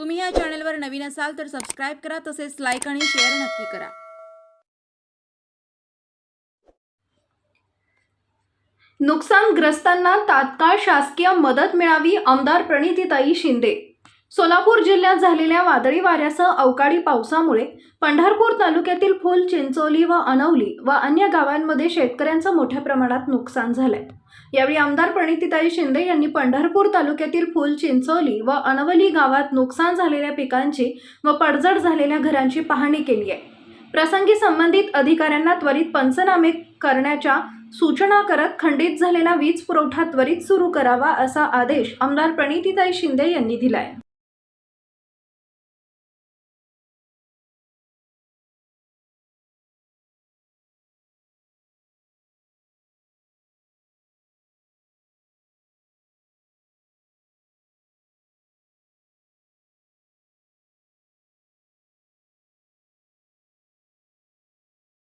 तुम्ही या चॅनलवर नवीन असाल तर सबस्क्राईब करा तसेच लाईक आणि शेअर नक्की करा. नुकसानग्रस्तांना तात्काळ शासकीय मदत मिळावी आमदार प्रणितीताई शिंदे सोलापूर जिल्ह्यात झालेल्या वादळी वाऱ्यासह अवकाळी पावसामुळे पंढरपूर तालुक्यातील फुल चिंचोली व अनवली व अन्य गावांमध्ये शेतकऱ्यांचं मोठ्या प्रमाणात नुकसान झालंय. यावेळी आमदार प्रणितीताई शिंदे यांनी पंढरपूर तालुक्यातील फुल चिंचोली व अनवली गावात नुकसान झालेल्या पिकांची व पडझड झालेल्या घरांची पाहणी केली आहे. प्रसंगी संबंधित अधिकाऱ्यांना त्वरित पंचनामे करण्याच्या सूचना करत खंडित झालेला वीज पुरवठा त्वरित सुरू करावा असा आदेश आमदार प्रणितीताई शिंदे यांनी दिलाय.